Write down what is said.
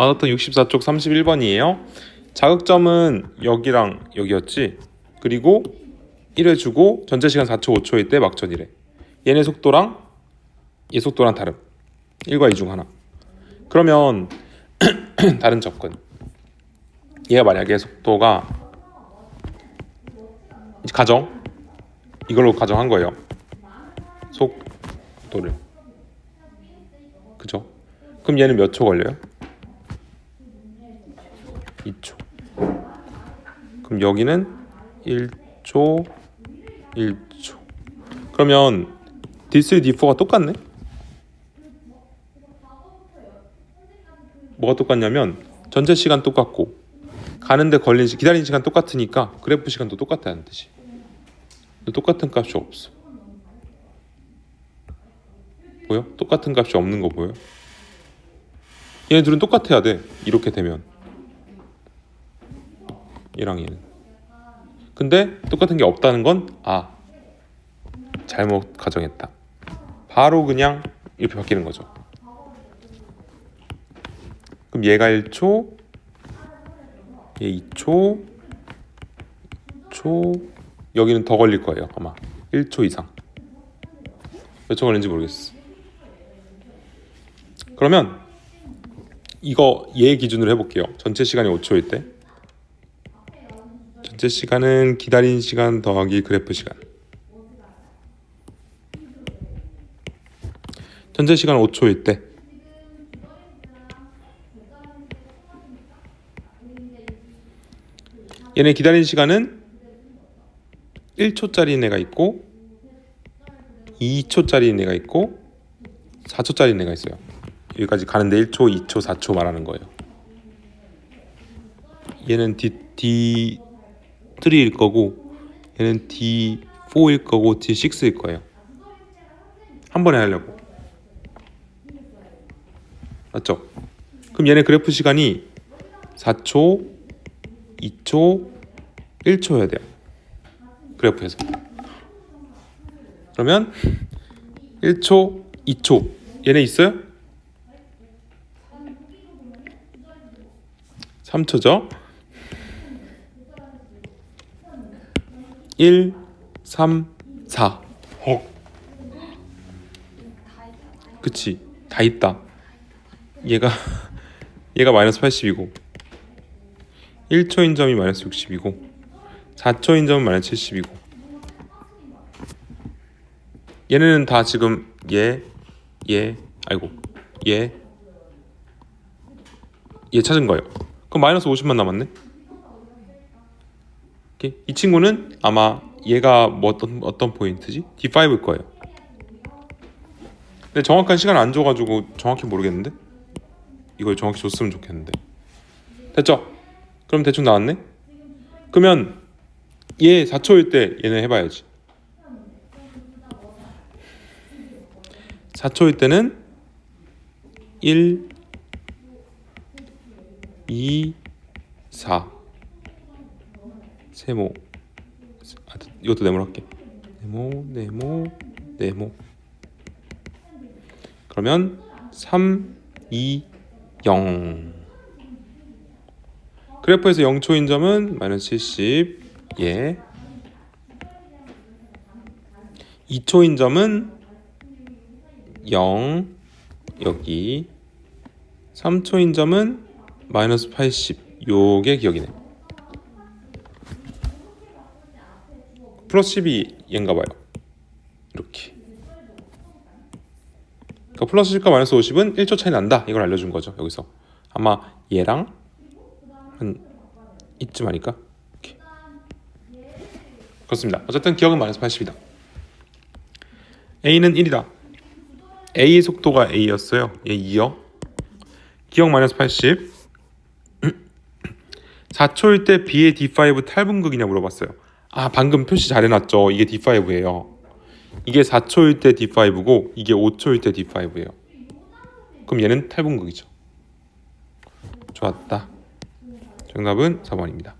마라톤 64쪽 31번이에요. 자극점은 여기랑 여기였지. 그리고 1회 주고 전체 시간 4초 5초일 때 막전이래. 얘네 속도랑 얘 속도랑 다름. 1과 2 중 하나. 그러면 다른 접근. 얘가 만약에 속도가 가정 이걸로 가정한 거예요. 속도를. 그죠? 그럼 얘는 몇 초 걸려요? 2초. 그럼 여기는 1초, 1초. 그러면 D3, D4가 똑같네? 뭐가 똑같냐면 전체 시간 똑같고 가는데 걸린 시, 기다리는 시간 똑같으니까 그래프 시간도 똑같다는 뜻이. 똑같은 값이 없어. 보여? 똑같은 값이 없는 거 보여? 얘네 둘은 똑같아야 돼. 이렇게 되면. 얘랑 얘는. 근데 똑같은 게 없다는 건 아. 잘못 가정했다. 바로 그냥 이렇게 바뀌는 거죠. 그럼 얘가 1초, 얘 2초, 2초, 여기는 더 걸릴 거예요. 아마 1초 이상. 몇 초 걸리는지 모르겠어. 그러면 이거 얘 기준으로 해볼게요. 전체 시간이 5초일 때 전체 시간은 기다린 시간 더하기 그래프 시간 전체 시간 5초일 때 얘네 기다린 시간은 1초짜리 애가 있고 2초짜리 애가 있고 4초짜리 애가 있어요. 여기까지 가는데 1초, 2초, 4초 말하는 거예요. 얘는 D, D3일 거고 얘는 D4일 거고 D6일 거예요. 한 번에 하려고. 맞죠? 그럼 얘네 그래프 시간이 4초, 2초, 1초여야 돼요. 그래프에서. 그러면 1초, 2초 얘네 있어요? 3초죠. 1, 3, 4. 헉. 그치. 다 있다. 얘가 얘가 마이너스 80이고 1초인 점이 마이너스 60이고 4초인 점은 마이너스 70이고 얘네는 다 지금 얘, 얘, 아이고 얘, 얘 찾은 거예요. 그럼 마이너스 50만 남았네. 이 친구는 아마 얘가 뭐 어떤 어떤 포인트지? D5일 거예요. 근데 정확한 시간 안 줘가지고 정확히 모르겠는데 이걸 정확히 줬으면 좋겠는데 됐죠? 그럼 대충 나왔네. 그러면 얘 4초일 때 얘는 해봐야지. 4초일 때는 1, 2, 4 세모. 아, 이것도 네모로 할게. 네모 네모 네모. 그러면 3, 2, 0 그래프에서 0초인 점은 마이너스 70 예. 2초인 점은 0 여기. 3초인 점은 마이너스 80 요게 기억이네 플러스 10이 얘인가 봐요. 이렇게. 그러니까 플러스 10과 마이너스 50은 1초 차이 난다. 이걸 알려준 거죠 여기서. 아마 얘랑 한 이쯤 아닐까? 이렇게. 그렇습니다. 어쨌든 기억은 마이너스 80이다. A는 1이다. A의 속도가 A였어요. 얘 2요 기억 마이너스 80 4초일 때 B의 D5 탈분극이냐 물어봤어요. 아 방금 표시 잘 해놨죠. 이게 D5예요. 이게 4초일 때 D5고 이게 5초일 때 D5예요. 그럼 얘는 탈분극이죠. 좋았다. 정답은 4번입니다.